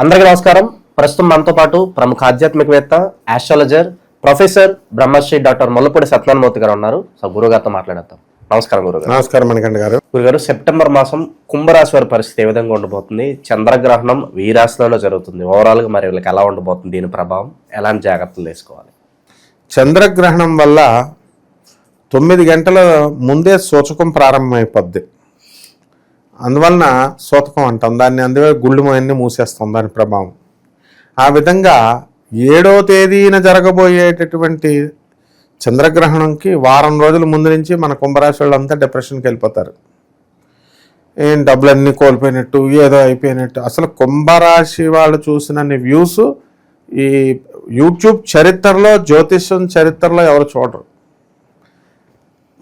అందరికీ నమస్కారం. ప్రస్తుతం మనతో పాటు ప్రముఖ ఆధ్యాత్మికవేత్త astrologer professor Brahmashri doctor Mullapudi Satyanarayanamurthy గారు ఉన్నారు. సో గురుగారితో మాట్లాడతాం నమస్కారం గురుగారు. నమస్కారం మణికంఠ గారు. గురుగారు సెప్టెంబర్ మాసం కుంభరాశి వారి పరిస్థితి ఏ విధంగా ఉండబోతుంది? చంద్రగ్రహణం వీరాశిలో జరుగుతుంది. ఓవరాల్గా మరి వీళ్ళకి ఎలా ఉండబోతుంది? దీని ప్రభావం ఎలాంటి జాగ్రత్తలు తీసుకోవాలి? చంద్రగ్రహణం వల్ల తొమ్మిది గంటల ముందే సూచకం ప్రారంభమైపోద్ది. అందువలన సూతకం అంటాం. దాన్ని అందువల్ల గుళ్ళు అన్నీ మూసేస్తాం దాని ప్రభావం. ఆ విధంగా ఏడో తేదీన జరగబోయేటటువంటి చంద్రగ్రహణంకి వారం రోజుల ముందు నుంచి మన కుంభరాశి వాళ్ళంతా డిప్రెషన్కి వెళ్ళిపోతారు. ఏం డబ్బులన్నీ కోల్పోయినట్టు ఏదో అయిపోయినట్టు. అసలు కుంభరాశి వాళ్ళు చూసినన్ని వ్యూస్ ఈ యూట్యూబ్ చరిత్రలో జ్యోతిష్యం చరిత్రలో ఎవరు చూడరు.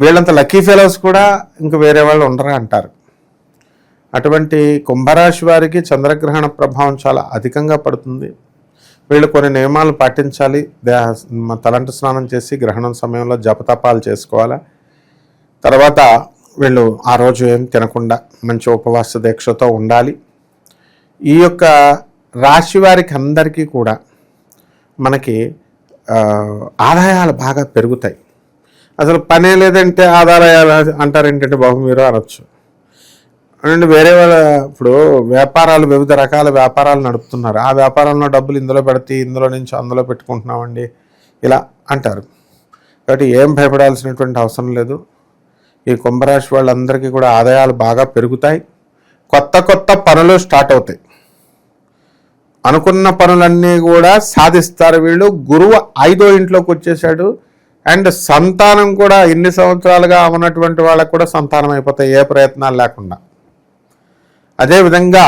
వీళ్ళంత లక్కీ ఫెలోస్ కూడా ఇంక వేరే వాళ్ళు ఉండరు అంటారు. అటువంటి కుంభరాశి వారికి చంద్రగ్రహణ ప్రభావం చాలా అధికంగా పడుతుంది. వీళ్ళు కొన్ని నియమాలు పాటించాలి. దే- తలంట తలంటు స్నానం చేసి గ్రహణం సమయంలో జపతపాలు చేసుకోవాలి? తర్వాత వీళ్ళు ఆ రోజు ఏం తినకుండా మంచి ఉపవాస దీక్షతో ఉండాలి. ఈ యొక్క రాశి వారికి అందరికీ కూడా మనకి ఆదాయాలు బాగా పెరుగుతాయి. అసలు పనే లేదంటే ఆదాయాలు అంటారు ఏంటంటే బాబు మీరు అనొచ్చు. అండ్ వేరే వాళ్ళ ఇప్పుడు వ్యాపారాలు వివిధ రకాల వ్యాపారాలు నడుపుతున్నారు. ఆ వ్యాపారంలో డబ్బులు ఇందులో పెడితే ఇందులో నుంచి అందులో పెట్టుకుంటున్నామండి ఇలా అంటారు. కాబట్టి ఏం భయపడాల్సినటువంటి అవసరం లేదు. ఈ కుంభరాశి వాళ్ళందరికీ కూడా ఆదాయాలు బాగా పెరుగుతాయి. కొత్త కొత్త పనులు స్టార్ట్ అవుతాయి. అనుకున్న పనులన్నీ కూడా సాధిస్తారు వీళ్ళు. గురువు ఐదో ఇంట్లోకి వచ్చేసాడు అండ్ సంతానం కూడా ఇన్ని సంవత్సరాలుగా ఉన్నటువంటి వాళ్ళకు కూడా సంతానం అయిపోతాయి ఏ ప్రయత్నాలు లేకుండా. అదేవిధంగా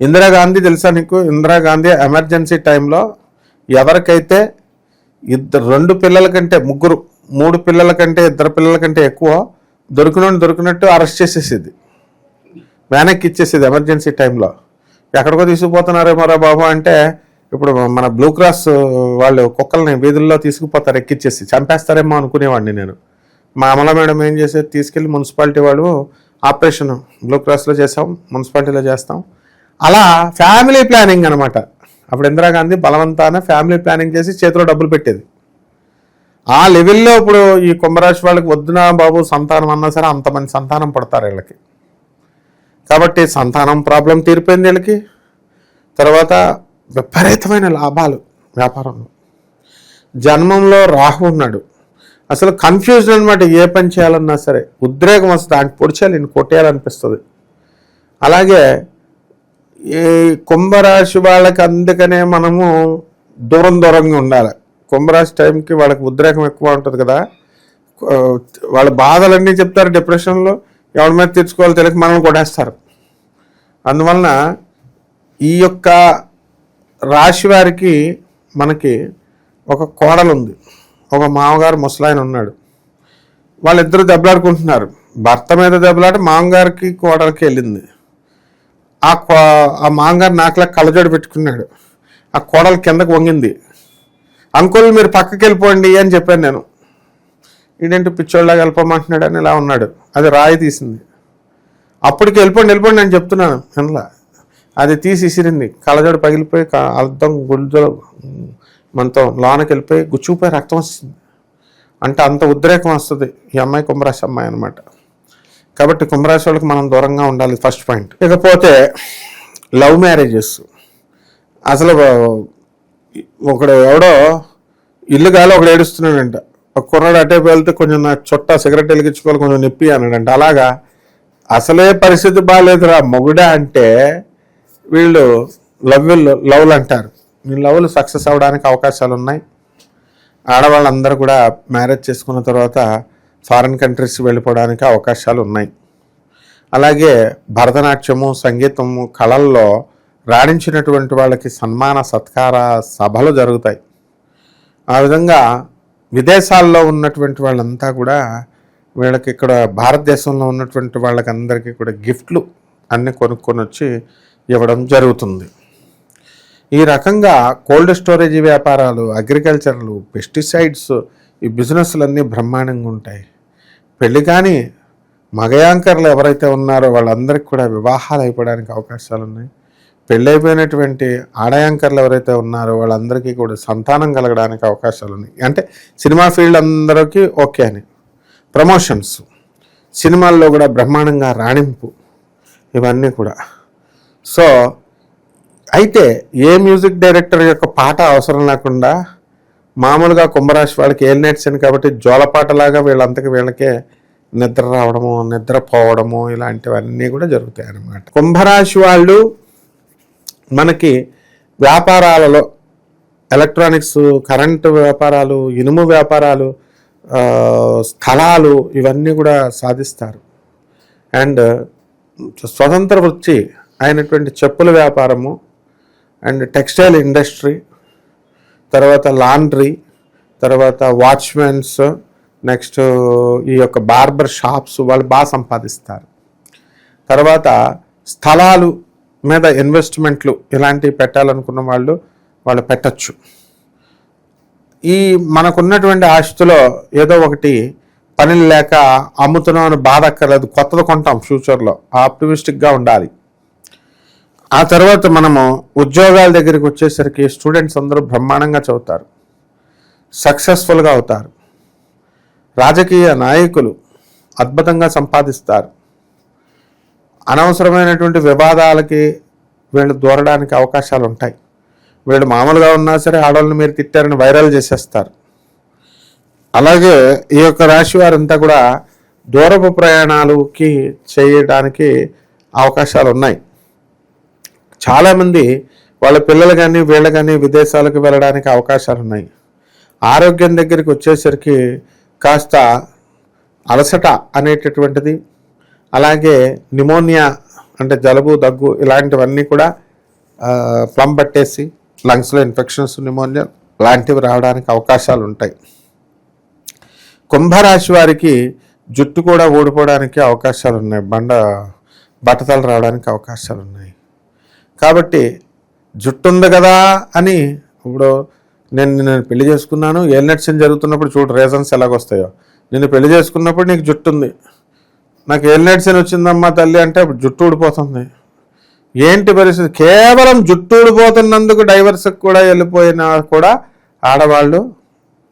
ఇందిరాగాంధీ తెలుసా నీకు? ఇందిరాగాంధీ ఎమర్జెన్సీ టైంలో ఎవరికైతే ఇద్దరు రెండు పిల్లల కంటే ముగ్గురు మూడు పిల్లల కంటే ఇద్దరు పిల్లల కంటే ఎక్కువ దొరికిన దొరికినట్టు అరెస్ట్ చేసేసేది. వెనక్కి ఇచ్చేసేది ఎమర్జెన్సీ టైంలో. ఎక్కడికో తీసుకుపోతున్నారేమో రా బాబు అంటే ఇప్పుడు మన బ్లూ క్రాస్ వాళ్ళు కుక్కల్ని వీధుల్లో తీసుకుపోతారు ఎక్కిచ్చేసి చంపేస్తారేమో అనుకునేవాడిని నేను. మా అమల మేడం ఏం చేసేది? తీసుకెళ్ళి మున్సిపాలిటీ వాళ్ళు ఆపరేషన్ బ్లూ క్రాస్లో చేసాం మున్సిపాలిటీలో చేస్తాం. అలా ఫ్యామిలీ ప్లానింగ్ అనమాట అప్పుడు ఇందిరాగాంధీ బలవంతాన ఫ్యామిలీ ప్లానింగ్ చేసి చేతిలో డబ్బులు పెట్టేది. ఆ లెవెల్లో ఇప్పుడు ఈ కుంభరాశి వాళ్ళకి వద్దునా బాబు సంతానం అన్నా సరే అంతమంది సంతానం పడతారు వీళ్ళకి. కాబట్టి సంతానం ప్రాబ్లం తీరిపోయింది వీళ్ళకి. తర్వాత విపరీతమైన లాభాలు వ్యాపారంలో. జన్మంలో రాహు ఉన్నాడు. అసలు కన్ఫ్యూజన్ అనమాట ఏ పని చేయాలన్నా సరే. ఉద్రేకం వస్తుంది. ఆయన పొడిచేయాలి నేను కొట్టేయాలనిపిస్తుంది. అలాగే ఈ కుంభరాశి వాళ్ళకి అందుకనే మనము దూరం దూరంగా ఉండాలి. కుంభరాశి టైంకి వాళ్ళకి ఉద్రేకం ఎక్కువ ఉంటుంది కదా. వాళ్ళ బాధలన్నీ చెప్తారు డిప్రెషన్లో ఎవరి మీద తెచ్చుకోవాలి తెలియక మనల్ని కొట్టేస్తారు. అందువలన ఈ యొక్క రాశి వారికి మనకి ఒక కోడలు ఉంది ఒక మామగారు ముసలాయన ఉన్నాడు. వాళ్ళిద్దరు దెబ్బలాడుకుంటున్నారు. భర్త మీద దెబ్బలాట మామగారికి కోడలికి వెళ్ళింది. ఆ కో ఆ మామగారు నాకులా కళ్ళజోడు పెట్టుకున్నాడు. ఆ కోడలు కిందకు వంగింది. అంకుల్ మీరు పక్కకి వెళ్ళిపోండి అని చెప్పాను నేను. ఏంటంటే పిచ్చోళ్ళగా వెళ్ళిపోమంటున్నాడు అని ఇలా ఉన్నాడు. అది రాయి తీసింది. అప్పటికి వెళ్ళిపోండి వెళ్ళిపోండి నేను చెప్తున్నాను. అందులో అది తీసి ఇసిరింది. కళ్ళజోడు పగిలిపోయి అర్థం గుడ్డలో మనతో లోనకి వెళ్ళిపోయి గుచ్చుకుపోయి రక్తం వస్తుంది. అంటే అంత ఉద్రేకం వస్తుంది. ఈ అమ్మాయి కుంభరాశి అమ్మాయి అనమాట కాబట్టి కుంభరాశి వాళ్ళకి మనం దూరంగా ఉండాలి ఫస్ట్ పాయింట్. ఇకపోతే లవ్ మ్యారేజెస్. అసలు ఒకడు ఎవడో ఇల్లు గాలి ఒకడు ఏడుస్తున్నాడంట. ఒక కుర్రాడు అటే వెళ్తే కొంచెం నా చుట్ట సిగరెట్ వెలిగించుకోవాలి కొంచెం నొప్పి అన్నాడంట. అలాగా? అసలే పరిస్థితి బాగాలేదురా మొగుడా అంటే వీళ్ళు లవ్ లవ్లు అంటారు. మీ లవ్లు సక్సెస్ అవ్వడానికి అవకాశాలు ఉన్నాయి ఆడవాళ్ళందరూ కూడా మ్యారేజ్ చేసుకున్న తర్వాత ఫారిన్ కంట్రీస్ వెళ్ళిపోవడానికి అవకాశాలు ఉన్నాయి అలాగే భరతనాట్యము సంగీతము కళల్లో రాణించినటువంటి వాళ్ళకి సన్మాన సత్కార సభలు జరుగుతాయి. ఆ విధంగా విదేశాల్లో ఉన్నటువంటి వాళ్ళంతా కూడా వీళ్ళకి ఇక్కడ భారతదేశంలో ఉన్నటువంటి వాళ్ళకందరికీ కూడా గిఫ్ట్లు అన్నీ కొనుక్కొని వచ్చి ఇవ్వడం జరుగుతుంది. ఈ రకంగా కోల్డ్ స్టోరేజ్ వ్యాపారాలు అగ్రికల్చర్లు పెస్టిసైడ్స్ ఈ బిజినెస్లన్నీ బ్రహ్మాండంగా ఉంటాయి. పెళ్ళి కానీ మగయాంకర్లు ఎవరైతే ఉన్నారో వాళ్ళందరికీ కూడా వివాహాలు అయిపోవడానికి అవకాశాలు ఉన్నాయి. పెళ్ళైపోయినటువంటి ఆడయాంకర్లు ఎవరైతే ఉన్నారో వాళ్ళందరికీ కూడా సంతానం కలగడానికి అవకాశాలు ఉన్నాయి. అంటే సినిమా ఫీల్డ్ అందరికీ ఓకే అని. ప్రమోషన్స్. సినిమాల్లో కూడా బ్రహ్మాండంగా రాణింపు. ఇవన్నీ కూడా. సో అయితే ఏ మ్యూజిక్ డైరెక్టర్ యొక్క పాట అవసరం లేకుండా మామూలుగా కుంభరాశి వాళ్ళకి ఏల్ నేర్చాను కాబట్టి జోలపాటలాగా వీళ్ళంతకి వీళ్ళకే నిద్ర రావడము నిద్రపోవడము ఇలాంటివన్నీ కూడా జరుగుతాయి అన్నమాట. కుంభరాశి వాళ్ళు మనకి వ్యాపారాలలో ఎలక్ట్రానిక్స్ కరెంటు వ్యాపారాలు ఇనుము వ్యాపారాలు స్థలాలు ఇవన్నీ కూడా సాధిస్తారు. అండ్ స్వతంత్ర వృత్తి అయినటువంటి చెప్పుల వ్యాపారము అండ్ టెక్స్టైల్ ఇండస్ట్రీ తర్వాత లాండ్రీ తర్వాత వాచ్మెన్స్ నెక్స్ట్ ఈ యొక్క బార్బర్ షాప్స్ వాళ్ళు బాగా సంపాదిస్తారు. తర్వాత స్థలాలు మీద ఇన్వెస్ట్మెంట్లు ఇలాంటివి పెట్టాలనుకున్న వాళ్ళు వాళ్ళు పెట్టచ్చు. ఈ మనకున్నటువంటి ఆస్తిలో ఏదో ఒకటి పని లేక అమ్ముతున్నామని బాధ అక్కర్లేదు కొత్తది కొంటాం ఫ్యూచర్లో. ఆప్టిమిస్టిక్గా ఉండాలి. ఆ తర్వాత మనము ఉద్యోగాల దగ్గరికి వచ్చేసరికి స్టూడెంట్స్ అందరూ బ్రహ్మాండంగా చదువుతారు. సక్సెస్ఫుల్గా అవుతారు. రాజకీయ నాయకులు అద్భుతంగా సంపాదిస్తారు. అనవసరమైనటువంటి వివాదాలకి వీళ్ళు దూరడానికి అవకాశాలు ఉంటాయి. వీళ్ళు మామూలుగా ఉన్నా సరే ఆడవాళ్ళని మీరు తిట్టారని వైరల్ చేసేస్తారు. అలాగే ఈ యొక్క రాశి వారంతా కూడా దూరపు ప్రయాణాలకి చేయడానికి అవకాశాలు ఉన్నాయి. చాలామంది వాళ్ళ పిల్లలు కానీ వీళ్ళు కానీ విదేశాలకు వెళ్ళడానికి అవకాశాలు ఉన్నాయి ఆరోగ్యం దగ్గరికి వచ్చేసరికి కాస్త అలసట అనేటటువంటిది అలాగే నిమోనియా అంటే జలుబు దగ్గు ఇలాంటివన్నీ కూడా ప్లం పట్టేసి లంగ్స్లో ఇన్ఫెక్షన్స్ నిమోనియా లాంటివి రావడానికి అవకాశాలు ఉంటాయి కుంభరాశి వారికి జుట్టు కూడా ఊడిపోవడానికి అవకాశాలు ఉన్నాయి బండ బట్టతలు రావడానికి అవకాశాలు ఉన్నాయి కాబట్టి జుట్టు ఉంది కదా అని ఇప్పుడు నేను నేను పెళ్ళి చేసుకున్నాను ఏలినట్సన్ జరుగుతున్నప్పుడు చూడు రీజన్స్ ఎలాగొస్తాయో. నేను పెళ్ళి చేసుకున్నప్పుడు నీకు జుట్టు ఉంది నాకు ఏలినట్సన్ వచ్చిందమ్మా తల్లి అంటే అప్పుడు జుట్టు ఊడిపోతుంది. ఏంటి పరిస్థితి? కేవలం జుట్టు ఊడిపోతున్నందుకు డైవర్స్కి కూడా వెళ్ళిపోయినా కూడా ఆడవాళ్ళు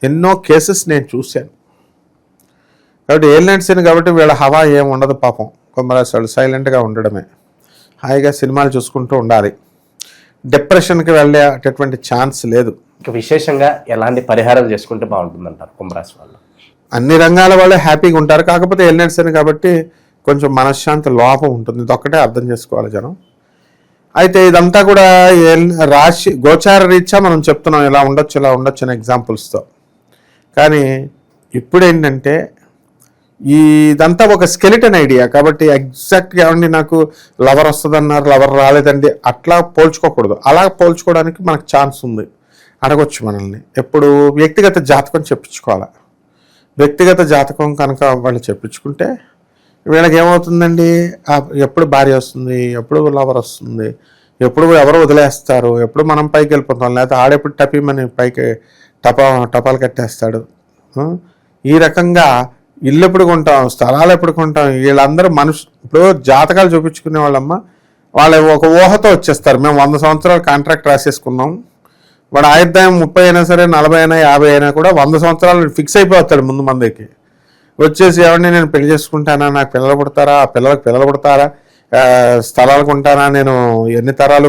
ఎన్నో కేసెస్ నేను చూశాను. కాబట్టి ఏలినట్సన్ కాబట్టి వీళ్ళ హవా ఏం ఉండదు పాపం. కొమ్మరాశాలు సైలెంట్గా ఉండడమే. హాయిగా సినిమాలు చూసుకుంటూ ఉండాలి. డిప్రెషన్కి వెళ్ళేటటువంటి ఛాన్స్ లేదు. ఇంకా విశేషంగా ఎలాంటి పరిహారాలు చేసుకుంటే బాగుంటుందంటారు కుంభరాశి వాళ్ళు? అన్ని రంగాల వాళ్ళు హ్యాపీగా ఉంటారు. కాకపోతే ఎల్నెట్స్ అని కాబట్టి కొంచెం మనశ్శాంతి లోపం ఉంటుంది. ఇది ఒక్కటే అర్థం చేసుకోవాలి జనం. అయితే ఇదంతా కూడా రాశి గోచార రీత్యా మనం చెప్తున్నాం. ఇలా ఉండొచ్చు ఇలా ఉండొచ్చు అనే ఎగ్జాంపుల్స్తో కానీ ఇప్పుడు ఏంటంటే ఇదంతా ఒక స్కెలిటన్ ఐడియా కాబట్టి ఎగ్జాక్ట్గా ఏమండి నాకు లవర్ వస్తుందన్నారు లవర్ రాలేదండి అట్లా పోల్చుకోకూడదు. అలా పోల్చుకోవడానికి మనకు ఛాన్స్ ఉంది. అడగొచ్చు మనల్ని. ఎప్పుడు వ్యక్తిగత జాతకం చెప్పించుకోవాలి? వ్యక్తిగత జాతకం కనుక వాళ్ళు చెప్పించుకుంటే వీళ్ళకి ఏమవుతుందండి ఎప్పుడు భార్య వస్తుంది ఎప్పుడు లవర్ వస్తుంది ఎప్పుడు ఎవరు వదిలేస్తారు ఎప్పుడు మనం పైకి వెళ్ళిపోతాం లేకపోతే ఆడెప్పుడు టపీమని పైకి టపా టపాలు కట్టేస్తాడు. ఈ రకంగా ఇల్లు ఎప్పుడు కొంటాం స్థలాలు ఎప్పుడు కొంటాం వీళ్ళందరూ మనుషు ఇప్పుడు జాతకాలు చూపించుకునే వాళ్ళమ్మ వాళ్ళ ఒక ఊహతో వచ్చేస్తారు. మేము వంద సంవత్సరాలు కాంట్రాక్ట్ రాసేసుకున్నాం. వాడు ఆయుర్దాయం ముప్పై అయినా సరే నలభై అయినా యాభై అయినా కూడా వంద సంవత్సరాలు ఫిక్స్ అయిపోతాడు ముందు మందికి. వచ్చేసి ఎవరిని నేను పెళ్ళి చేసుకుంటానా నాకు పిల్లలు పుడతారా ఆ పిల్లలకు పిల్లలు పుడతారా స్థలాలు కొంటానా నేను ఎన్ని తరాలు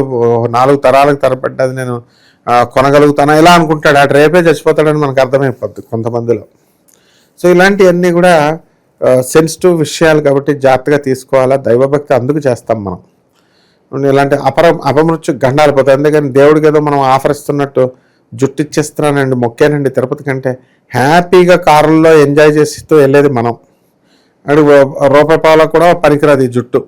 నాలుగు తరాలకు తరపడ్డది నేను కొనగలుగుతానా ఇలా అనుకుంటాడు. అటు రేపే చచ్చిపోతాడని మనకు అర్థమైపోద్ది కొంతమందిలో. సో ఇలాంటివన్నీ కూడా సెన్సిటివ్ విషయాలు కాబట్టి జాగ్రత్తగా తీసుకోవాలా? దైవభక్తి అందుకు చేస్తాం మనం. ఇలాంటి అపర అపమృత్యు గండాలు పోతాయి. అందుకని దేవుడికి ఏదో మనం ఆఫర్ ఇస్తున్నట్టు జుట్టు ఇచ్చేస్తున్నానండి మొక్కేనండి తిరుపతి కంటే. హ్యాపీగా కారుల్లో ఎంజాయ్ చేస్తూ వెళ్ళేది మనం. అడు రూపాయి పావులో కూడా పనికిరాదు ఈ జుట్టు.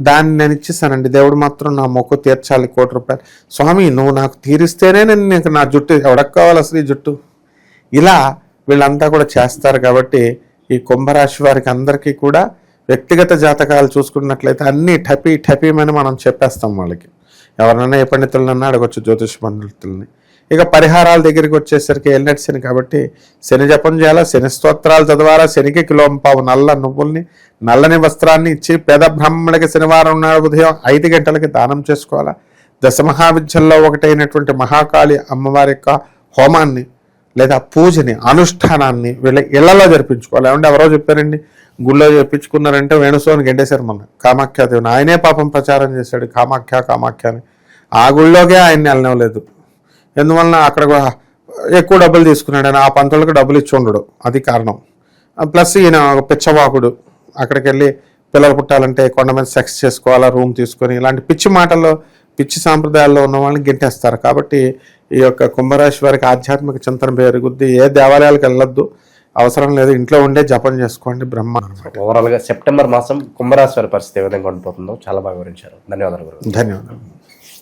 దాన్ని నేను ఇచ్చేసానండి. దేవుడు మాత్రం నా మొక్కు తీర్చాలి కోటి రూపాయలు. స్వామి నువ్వు నాకు తీరిస్తేనే నేను నీకు నా జుట్టు ఎవడకు కావాలి అసలు ఈ జుట్టు? ఇలా వీళ్ళంతా కూడా చేస్తారు కాబట్టి ఈ కుంభరాశి వారికి అందరికీ కూడా వ్యక్తిగత జాతకాలు చూసుకున్నట్లయితే అన్నీ టపీ టపీమని మనం చెప్పేస్తాం వాళ్ళకి. ఎవరినైనా ఏ పండితులనన్నా అడగొచ్చు జ్యోతిష పండితుల్ని. ఇక పరిహారాల దగ్గరికి వచ్చేసరికి ఎల్నెట్ శని కాబట్టి శని జపం చేయాలా? శని స్తోత్రాలు చదవాలా? శనికి కిలోంపావు నల్ల నువ్వుల్ని నల్లని వస్త్రాన్ని ఇచ్చి పేద బ్రాహ్మణులకి శనివారం నాడు ఉదయం ఐదు గంటలకి దానం చేసుకోవాలా? దశమహావిద్యల్లో ఒకటైనటువంటి మహాకాళి అమ్మవారి యొక్క హోమాన్ని లేదా పూజని అనుష్ఠానాన్ని వీళ్ళ ఇళ్ళలో జరిపించుకోవాలి. ఏమంటే ఎవరో చెప్పారండి గుళ్ళో చెప్పించుకున్నారంటే వేణుస్వామిని గెంటేశారు మొన్న కామాఖ్యాదేవిని ఆయనే పాపం ప్రచారం చేశాడు కామాఖ్య కామాఖ్య అని. ఆ గుళ్ళోకే ఆయన్ని వెళ్ళనివ్వలేదు. ఎందువలన అక్కడ కూడా ఎక్కువ డబ్బులు తీసుకున్నాడు ఆయన. ఆ పంతులకు డబ్బులు ఇచ్చి ఉండడు. అది కారణం. ప్లస్ ఈయన ఒక పిచ్చవాకుడు. అక్కడికి వెళ్ళి పిల్లలు పుట్టాలంటే కొండ మీద సెక్స్ చేసుకోవాలా రూమ్ తీసుకొని ఇలాంటి పిచ్చి మాటల్లో పిచ్చి సాంప్రదాయాల్లో ఉన్న వాళ్ళని గింటేస్తారు. కాబట్టి ఈ యొక్క కుంభరాశి వారికి ఆధ్యాత్మిక చింతన పెరుగుద్ది. ఏ దేవాలయాలకు వెళ్ళొద్దు. అవసరం లేదు. ఇంట్లో ఉండే జపం చేసుకోండి. బ్రహ్మ అనమాట ఓవరాల్గా సెప్టెంబర్ మాసం కుంభరాశి వారి పరిస్థితి ఏ విధంగా ఉండిపోతుందో చాలా బాగా వివరించారు. ధన్యవాదాలు ధన్యవాదాలు.